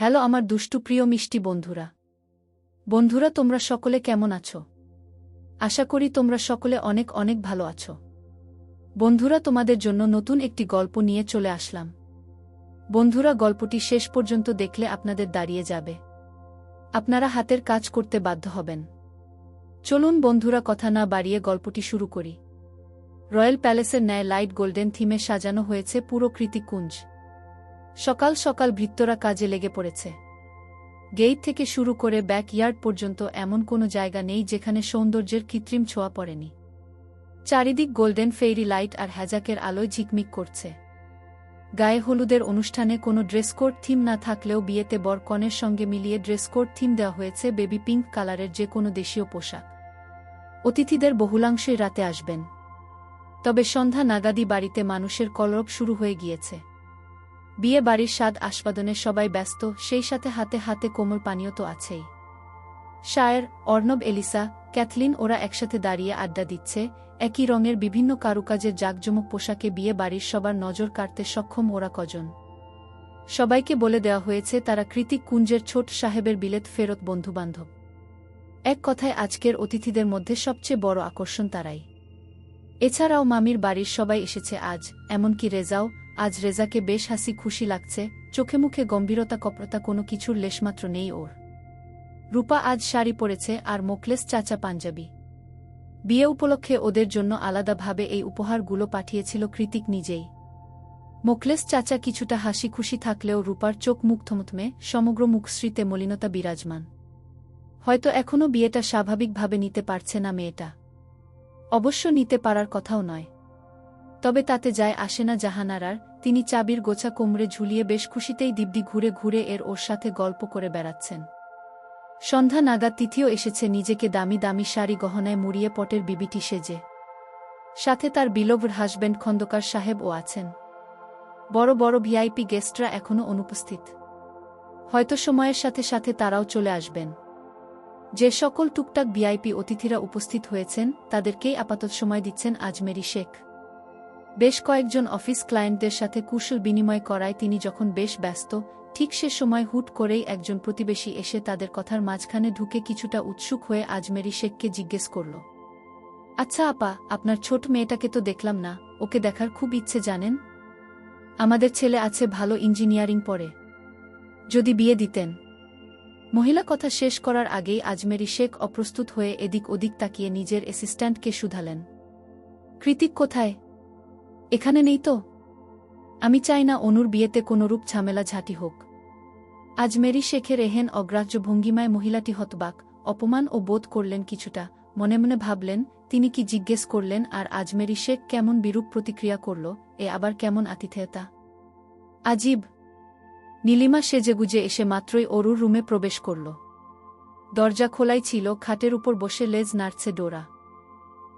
Hello আমার দুষ্টু প্রিয় মিষ্টি বন্ধুরা। বন্ধুরা, তোমরা সকলে কেমন আছো? আশা করি তোমরা সকলে অনেক অনেক ভালো আছো। বন্ধুরা, তোমাদের জন্য নতুন একটি গল্প নিয়ে চলে আসলাম। বন্ধুরা, গল্পটি শেষ পর্যন্ত দেখলে আপনাদের দাঁড়িয়ে যাবে। আপনারা হাতের কাজ করতে বাধ্য হবেন। চলুন বন্ধুরা, কথা না বাড়িয়ে গল্পটি শুরু করি। রয়্যাল প্যালেসের ন্যায় লাইট গোল্ডেন থিমে সাজানো হয়েছে পুরো কৃতিকুঞ্জ সকাল সকাল ভৃত্যরা কাজে লেগে পড়েছে। গেইট থেকে শুরু করে ব্যাকইয়ার্ড পর্যন্ত এমন কোনো জায়গা নেই যেখানে সৌন্দর্যের কৃত্রিম ছোঁয়া পড়েনি। চারিদিক গোল্ডেন ফেইরি লাইট আর হ্যাজাকের আলোয় ঝিকমিক করছে। গায়ে হলুদের অনুষ্ঠানে কোনো ড্রেস কোড থিম না থাকলেও বিয়েতে বর কনের সঙ্গে মিলিয়ে ড্রেস কোড থিম দেওয়া হয়েছে বেবি পিঙ্ক কালারের যে কোনো দেশীয় পোশাক। অতিথিদের বহুলাংশই রাতে আসবেন। তবে সন্ধ্যা নাগাদি বাড়িতে মানুষের কলরব শুরু হয়ে গিয়েছে। বিয়ে বাড়ির স্বাদ আস্বাদনে সবাই ব্যস্ত, সেই সাথে হাতে হাতে কোমল পানীয় তো আছেই। শায়ের, অর্ণব, এলিসা, ক্যাথলিন ওরা একসাথে দাঁড়িয়ে আড্ডা দিচ্ছে, একই রঙের বিভিন্ন কারুকাজের জাকজমক পোশাকে বিয়ে বাড়ির সবার নজর কাটতে সক্ষম ওরা কজন। সবাইকে বলে দেওয়া হয়েছে, তারা কৃতিক কুঞ্জের ছোট সাহেবের বিলেত ফেরত বন্ধুবান্ধব। এক কথায় আজকের অতিথিদের মধ্যে সবচেয়ে বড় আকর্ষণ তারাই। এছাড়াও মামির বাড়ির সবাই এসেছে আজ, এমনকি রেজাও আজ রেজাকে বেশ হাসি খুশি লাগছে, চোখে মুখে গম্ভীরতা কপরতা কোনো কিছুর লেশমাত্র নেই ওর। রূপা আজ শাড়ি পরেছে আর মোকলেস চাচা পাঞ্জাবি। বিয়ে উপলক্ষে ওদের জন্য আলাদাভাবে এই উপহারগুলো পাঠিয়েছিল কৃতিক নিজেই। মোকলেস চাচা কিছুটা হাসি খুশি থাকলেও রূপার চোখ মুখ সমগ্র মুখশ্রীতে মলিনতা বিরাজমান। হয়তো এখনও বিয়েটা স্বাভাবিকভাবে নিতে পারছে না মেয়েটা। অবশ্য নিতে পারার কথাও নয়। তবে তাতে যায় আসে না জাহানারার তিনি চাবির গোছা কোমরে ঝুলিয়ে বেশ খুশিতেই দিব্যি ঘুরে ঘুরে এর ওর সাথে গল্প করে বেড়াচ্ছেন। সন্ধ্যা নাগাদ তিথিও এসেছে নিজেকে দামি দামি শাড়ি গহনায় মুড়িয়ে পটের বিবিটি সেজে। সাথে তার বিলোভর হাসব্যান্ড খন্দকার সাহেবও আছেন। বড় বড় ভিআইপি গেস্টরা এখনও অনুপস্থিত। হয়তো সময়ের সাথে সাথে তারাও চলে আসবেন। যে সকল টুকটাক ভিআইপি অতিথিরা উপস্থিত হয়েছেন, তাদেরকেই আপাতত সময় দিচ্ছেন আজমেরি শেখ। বেশ কয়েকজন অফিস ক্লায়েন্টদের সাথে কুশল বিনিময় করায় তিনি যখন বেশ ব্যস্ত, ঠিক সে সময় হুট করেই একজন প্রতিবেশী এসে তাদের কথার মাঝখানে ঢুকে কিছুটা উৎসুক হয়ে আজমেরি শেখকে জিজ্ঞেস করল আচ্ছা আপা, আপনার ছোট মেয়েটাকে তো দেখলাম না, ওকে দেখার খুব ইচ্ছে জানেন? আমাদের ছেলে আছে ভালো ইঞ্জিনিয়ারিং পড়ে। যদি বিয়ে দিতেন? মহিলা কথা শেষ করার আগেই আজমেরি শেখ অপ্রস্তুত হয়ে এদিক ওদিক তাকিয়ে নিজের অ্যাসিস্ট্যান্টকে শুধালেন, কৃতিক কোথায়? এখানে নেই তো। আমি চাই না অনুর বিয়েতে কোনরূপ ঝামেলা ঝাঁটি হোক। আজমেরি শেখের এহেন অগ্রাহ্য ভঙ্গিমায় মহিলাটি হতবাক, অপমান ও বোধ করলেন কিছুটা, মনে মনে ভাবলেন, তিনি কি জিজ্ঞেস করলেন, আর আজমেরি শেখ কেমন বিরূপ প্রতিক্রিয়া করল, এ আবার কেমন আতিথেয়তা। আজীব! নীলিমা সেজেগুজে এসে মাত্রই অরুর রুমে প্রবেশ করল। দরজা খোলাই ছিল, খাটের উপর বসে লেজ নাড়ছে ডোরা।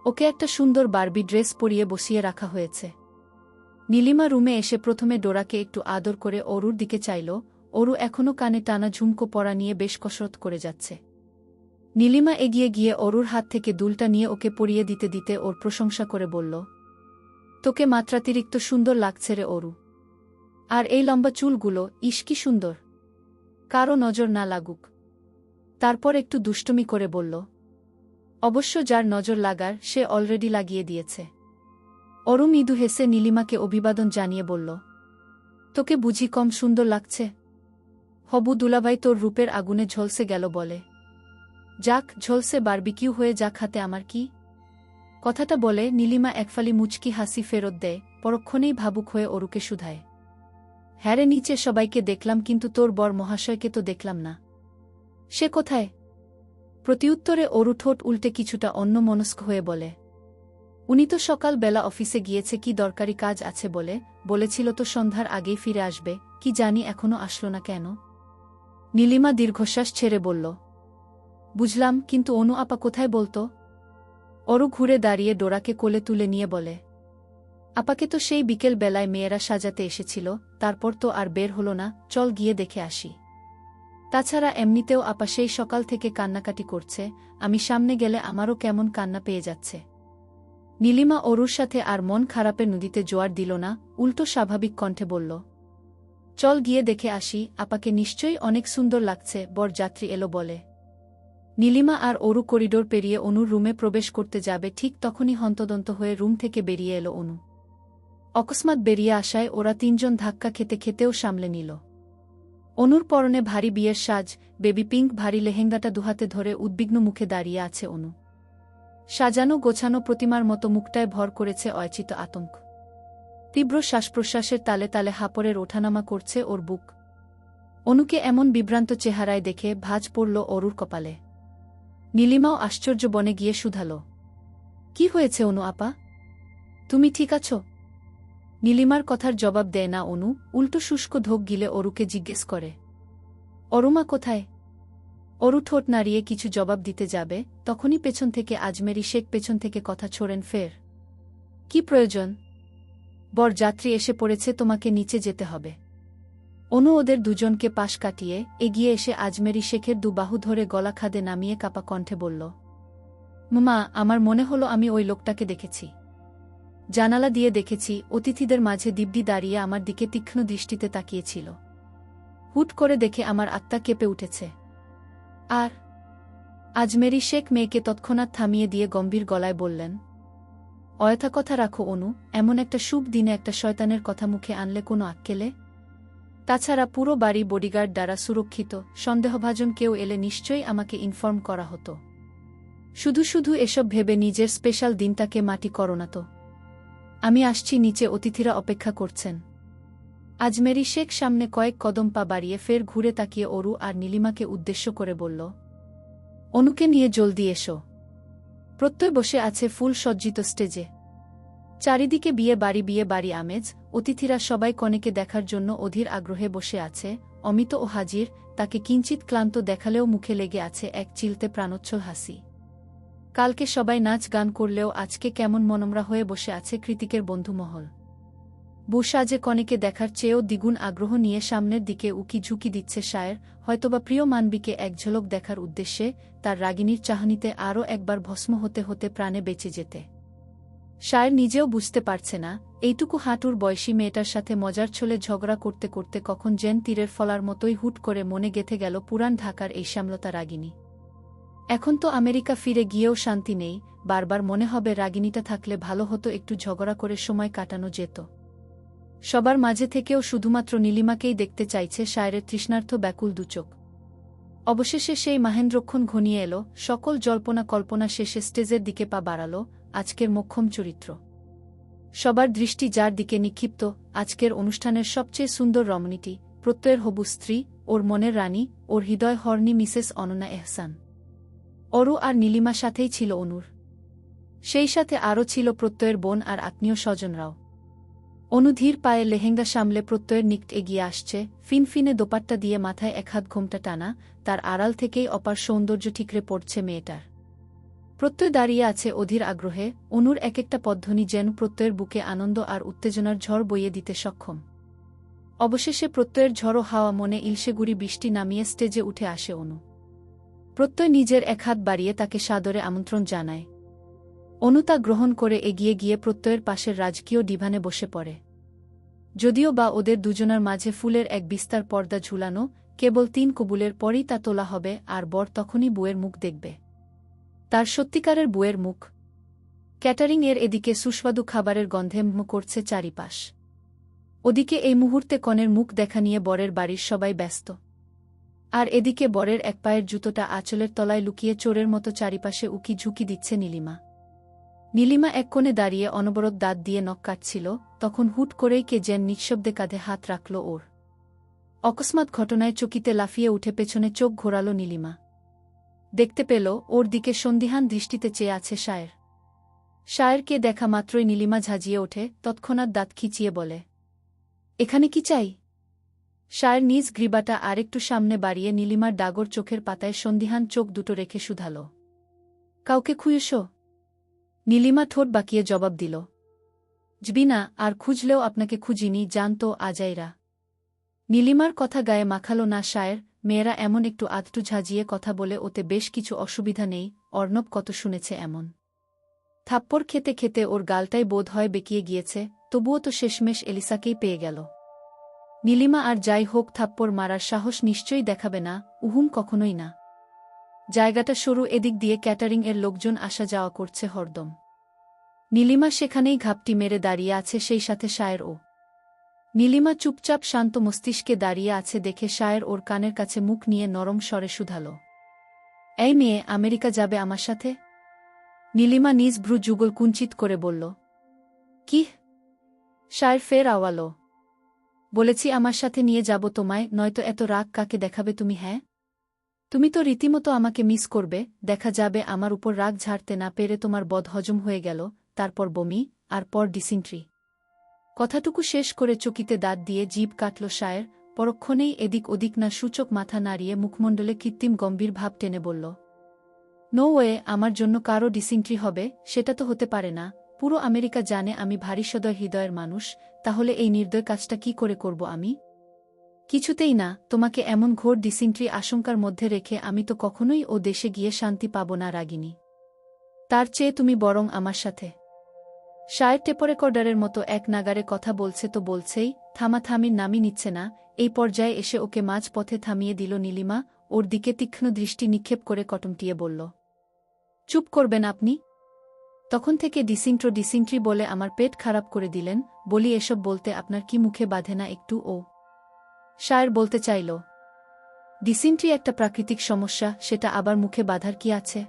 ওকে একটা সুন্দর বার্বি ড্রেস পরিয়ে বসিয়ে রাখা হয়েছে। নীলিমা রুমে এসে প্রথমে ডোরাকে একটু আদর করে অরুর দিকে চাইল, অরু এখনও কানে টানা ঝুমকো পরা নিয়ে বেশ কসরত করে যাচ্ছে। নীলিমা এগিয়ে গিয়ে অরুর হাত থেকে দুলটা নিয়ে ওকে পরিয়ে দিতে দিতে ওর প্রশংসা করে বলল, তোকে মাত্রাতিরিক্ত সুন্দর লাগছে রে অরু। আর এই লম্বা চুলগুলো, ইস কি সুন্দর। কারও নজর না লাগুক। তারপর একটু দুষ্টমি করে বলল, অবশ্য যার নজর লাগার, সে অলরেডি লাগিয়ে দিয়েছে। অরু মৃদু হেসে নীলিমাকে অভিবাদন জানিয়ে বলল, তোকে বুঝি কম সুন্দর লাগছে? হবু দুলাভাই তোর রূপের আগুনে ঝলসে গেল বলে, যাক, ঝলসে বারবিকিউ হয়ে যাক হাতে আমার কি? কথাটা বলে নীলিমা একফালি মুচকি হাসি ফেরত দেয়, পরক্ষণেই ভাবুক হয়ে অরুকে শুধায়। হ্যারে নিচে সবাইকে দেখলাম কিন্তু তোর বর মহাশয়কে তো দেখলাম না। সে কোথায়? প্রতিউত্তরে অরু ঠোঁট উল্টে কিছুটা অন্য মনস্ক হয়ে বলে উনি তো সকাল বেলা অফিসে গিয়েছে, কি দরকারি কাজ আছে বলে, বলেছিল তো সন্ধ্যার আগেই ফিরে আসবে, কি জানি এখনও আসলো না কেন? নীলিমা দীর্ঘশ্বাস ছেড়ে বলল, বুঝলাম, কিন্তু অনু আপা কোথায় বলতো? অরু ঘুরে দাঁড়িয়ে ডোরাকে কোলে তুলে নিয়ে বলে, আপাকে তো সেই বিকেল বেলায় মেয়েরা সাজাতে এসেছিল, তারপর তো আর বের হলো না, চল গিয়ে দেখে আসি। তাছাড়া এমনিতেও আপা সেই সকাল থেকে কান্নাকাটি করছে, আমি সামনে গেলে আমারও কেমন কান্না পেয়ে যাচ্ছে। নীলিমা অরুর সাথে আর মন খারাপের নদীতে জোয়ার দিল না, উল্টো স্বাভাবিক কণ্ঠে বলল, চল গিয়ে দেখে আসি, আপাকে নিশ্চয়ই অনেক সুন্দর লাগছে বর যাত্রী এলো বলে। নীলিমা আর অরু করিডোর পেরিয়ে অনুর রুমে প্রবেশ করতে যাবে, ঠিক তখনই হন্তদন্ত হয়ে রুম থেকে বেরিয়ে এলো অনু। অকস্মাৎ বেরিয়ে আসায় ওরা তিনজন ধাক্কা খেতে খেতেও সামলে নিল। অনুর পরনে ভারী বিয়ের সাজ, বেবি পিঙ্ক, ভারী লেহেঙ্গাটা দুহাতে ধরে উদ্বিগ্ন মুখে দাঁড়িয়ে আছে অনু। সাজানো গোছানো প্রতিমার মতো মুখটায় ভর করেছে অয়চিত আতঙ্ক। তীব্র শ্বাসপ্রশ্বাসের তালে তালে হাপরের ওঠানামা করছে ওর বুক। অনুকে এমন বিভ্রান্ত চেহারায় দেখে ভাজ পড়ল অরুর কপালে। নীলিমাও আশ্চর্য বনে গিয়ে শুধাল। কি হয়েছে অনু আপা? তুমি ঠিক আছো? নীলিমার কথার জবাব দেয় না অনু, উল্টো শুষ্ক ধোক গিলে অরুকে জিজ্ঞেস করে। অরুমা কোথায়? অরু ঠোঁট নাড়িয়ে কিছু জবাব দিতে যাবে, তখনই পেছন থেকে আজমেরি শেখ পেছন থেকে কথা ছোড়েন ফের। কি প্রয়োজন? বর যাত্রী এসে পড়েছে, তোমাকে নিচে যেতে হবে অনু ওদের দুজনকে পাশ কাটিয়ে এগিয়ে এসে আজমেরি শেখের দু বাহু ধরে গলা খাদে নামিয়ে কাপা কণ্ঠে বলল, মা, আমার মনে হলো আমি ওই লোকটাকে দেখেছি। জানালা দিয়ে দেখেছি, অতিথিদের মাঝে দিব্যি দাঁড়িয়ে আমার দিকে তীক্ষ্ণ দৃষ্টিতে তাকিয়েছিল। হুট করে দেখে আমার আত্মা কেঁপে উঠেছে। আর আজমেরি শেখ মেয়েকে তৎক্ষণাৎ থামিয়ে দিয়ে গম্ভীর গলায় বললেন, অয়থা কথা রাখো অনু, এমন একটা শুভ দিনে একটা শয়তানের কথা মুখে আনলে কোনো আক্কেলে? তাছাড়া পুরো বাড়ি বডিগার্ড দ্বারা সুরক্ষিত, সন্দেহভাজন কেউ এলে নিশ্চয়ই আমাকে ইনফর্ম করা হতো। শুধু শুধু এসব ভেবে নিজের স্পেশাল দিনটাকে মাটি করো না তো আমি আসছি নিচে অতিথিরা অপেক্ষা করছেন। আজমেরি শেখ সামনে কয়েক কদম পা বাড়িয়ে ফের ঘুরে তাকিয়ে অরু আর নীলিমাকে উদ্দেশ্য করে বলল, অনুকে নিয়ে জলদি এসো। প্রত্যয় বসে আছে ফুল সজ্জিত স্টেজে। চারিদিকে বিয়ে বাড়ি বিয়ে বাড়ি আমেজ, অতিথিরা সবাই কনেকে দেখার জন্য অধীর আগ্রহে বসে আছে, অমিত ও হাজির, তাকে কিঞ্চিত ক্লান্ত দেখালেও মুখে লেগে আছে এক চিলতে প্রাণোচ্ছল হাসি। কালকে সবাই নাচ গান করলেও আজকে কেমন মনমরা হয়ে বসে আছে কৃতিকের বন্ধুমহল। বুসাজে কনেকে দেখার চেয়েও দ্বিগুণ আগ্রহ নিয়ে সামনের দিকে উকি ঝুঁকি দিচ্ছে শায়ের, হয়তোবা প্রিয় মানবীকে এক ঝলক দেখার উদ্দেশ্যে তার রাগিনীর চাহনিতে আরও একবার ভস্ম হতে হতে প্রাণে বেঁচে যেতে। শায়ের নিজেও বুঝতে পারছে না, এইটুকু হাঁটুর বয়সী মেয়েটার সাথে মজার ছলে ঝগড়া করতে করতে কখন জেন তীরের ফলার মতোই হুট করে মনে গেথে গেল পুরান ঢাকার এই শ্যামলতা রাগিনী। এখন তো আমেরিকা ফিরে গিয়েও শান্তি নেই, বারবার মনে হবে রাগিনীটা থাকলে ভালো হতো একটু ঝগড়া করে সময় কাটানো যেত। সবার মাঝে থেকেও শুধুমাত্র নীলিমাকেই দেখতে চাইছে শায়রের তৃষ্ণার্থ ব্যাকুল দুচোখ। অবশেষে সেই মাহেন্দ্রক্ষণ ঘনিয়ে এলো, সকল জল্পনা কল্পনা শেষে স্টেজের দিকে পা বাড়াল, আজকের মোক্ষম চরিত্র। সবার দৃষ্টি যার দিকে নিক্ষিপ্ত, আজকের অনুষ্ঠানের সবচেয়ে সুন্দর রমণীটি, প্রত্যয়ের হবু স্ত্রী, ওর মনের রানী, ওর হৃদয় হর্নি মিসেস অননা এহসান। অরু আর নীলিমা সাথেই ছিল অনুর। সেই সাথে আরও ছিল প্রত্যয়ের বোন আর আত্মীয় স্বজনরাও। অনুধীর পায়ে লেহেঙ্গা সামলে প্রত্যয়ের নিকট এগিয়ে আসছে, ফিনফিনে দোপাট্টা দিয়ে মাথায় এক হাত ঘোমটা টানা, তার আড়াল থেকেই অপার সৌন্দর্য ঠিকরে পড়ছে মেয়েটার। প্রত্যয় দাঁড়িয়ে আছে অধীর আগ্রহে, অনুর এক একটা পদ্ধনি যেন প্রত্যয়ের বুকে আনন্দ আর উত্তেজনার ঝড় বইয়ে দিতে সক্ষম। অবশেষে প্রত্যয়ের ঝড়ো হাওয়া মনে ইলশেগুড়ি বৃষ্টি নামিয়ে স্টেজে উঠে আসে অনু। প্রত্যয় নিজের এক হাত বাড়িয়ে তাকে সাদরে আমন্ত্রণ জানায়। অনুতা গ্রহণ করে এগিয়ে গিয়ে প্রত্যয়ের পাশের রাজকীয় ডিভানে বসে পড়ে। যদিও বা ওদের দুজনের মাঝে ফুলের এক বিস্তার পর্দা ঝুলানো, কেবল তিন কবুলের পরই তা তোলা হবে আর বর তখনই বুয়ের মুখ দেখবে। তার সত্যিকারের বুয়ের মুখ। ক্যাটারিং এর এদিকে সুস্বাদু খাবারের গন্ধে ম করছে চারিপাশ। ওদিকে এই মুহূর্তে কনের মুখ দেখা নিয়ে বরের বাড়ির সবাই ব্যস্ত। আর এদিকে বরের এক পায়ের জুতোটা আঁচলের তলায় লুকিয়ে চোরের মতো চারিপাশে উকি ঝুঁকি দিচ্ছে নীলিমা। নীলিমা এক কোণে দাঁড়িয়ে অনবরত দাঁত দিয়ে নখ কাটছিল, তখন হুট করেই কে যেন নিঃশব্দে কাঁধে হাত রাখল ওর। অকস্মাৎ ঘটনায় চকিতে লাফিয়ে উঠে পেছনে চোখ ঘোরাল নীলিমা। দেখতে পেল, ওর দিকে সন্দিহান দৃষ্টিতে চেয়ে আছে শায়ের। শায়েরকে দেখা মাত্রই নীলিমা ঝাঁজিয়ে ওঠে, তৎক্ষণাৎ দাঁত খিচিয়ে বলে, এখানে কি চাই? শায়ের নিজ গ্রীবাটা আরেকটু সামনে বাড়িয়ে নীলিমার ডাগর চোখের পাতায় সন্দিহান চোখ দুটো রেখে শুধাল, কাউকে খুঁয়স নীলিমা ঠোঁট বাকিয়ে জবাব দিল, জবিনা, আর খুঁজলেও আপনাকে খুঁজিনি জানতো আজাইরা। নীলিমার কথা গায়ে মাখালো না শায়ের, মেয়েরা এমন একটু আধটু ঝাঁজিয়ে কথা বলে ওতে বেশ কিছু অসুবিধা নেই, অর্ণব কত শুনেছে এমন। থাপ্পড় খেতে খেতে ওর গালটাই বোধ হয় বেঁকিয়ে গিয়েছে, তবুও তো শেষমেশ এলিসাকেই পেয়ে গেল। নীলিমা আর যাই হোক, থাপ্পড় মারার সাহস নিশ্চয়ই দেখাবে না, উহুম কখনোই না। জায়গাটা সরু এদিক দিয়ে ক্যাটারিং এর লোকজন আসা যাওয়া করছে হরদম। নীলিমা সেখানেই ঘাপটি মেরে দাঁড়িয়ে আছে, সেই সাথে শায়ের ও। নীলিমা চুপচাপ শান্ত মস্তিষ্কে দাঁড়িয়ে আছে দেখে শায়ের ওর কানের কাছে মুখ নিয়ে নরম স্বরে শুধাল। এই মেয়ে, আমেরিকা যাবে আমার সাথে? নীলিমা নিজ ভ্রু যুগল কুঞ্চিত করে বলল। কি? শায়ের ফের আওয়ালো। বলেছি আমার সাথে নিয়ে যাব তোমায়, নয়তো এত রাগ কাকে দেখাবে তুমি হ্যাঁ? তুমি তো রীতিমতো আমাকে মিস করবে, দেখা যাবে আমার উপর রাগ ঝাড়তে না পেরে তোমার বদ হজম হয়ে গেল, তারপর বমি, আর পর ডিসিন্ট্রি। কথাটুকু শেষ করে চকিতে দাঁত দিয়ে জীব কাটল শায়ের, পরক্ষণেই এদিক ওদিক না সূচক মাথা নাড়িয়ে মুখমণ্ডলে কৃত্রিম গম্ভীর ভাব টেনে বলল, নো ওয়ে, আমার জন্য কারও ডিসিন্ট্রি হবে, সেটা তো হতে পারে না। পুরো আমেরিকা জানে আমি ভারী সদয় হৃদয়ের মানুষ, তাহলে এই নির্দয় কাজটা কি করে করব আমি? কিছুতেই না, তোমাকে এমন ঘোর ডিসিন্ট্রি আশঙ্কার মধ্যে রেখে আমি তো কখনোই ও দেশে গিয়ে শান্তি পাব না, রাগিনী। তার চেয়ে তুমি বরং আমার সাথে। শায়ের টেপরেকর্ডারের মতো এক নাগারে কথা বলছে তো বলছেই, থামাথামির নামই নিচ্ছে না, এই পর্যায়ে এসে ওকে মাঝ পথে থামিয়ে দিল নীলিমা, ওর দিকে তীক্ষ্ণ দৃষ্টি নিক্ষেপ করে কটমটিয়ে বলল, চুপ করবেন আপনি? তখন থেকে ডিসিন্ট্রো ডিসিন্ট্রি বলে আমার পেট খারাপ করে দিলেন, বলি এসব বলতে আপনার কি মুখে বাঁধে না একটু ও শায়ের বলতে চাইল ডিসিন্ট্রি একটা প্রাকৃতিক সমস্যা সেটা আবার মুখে বাধার কি আছে?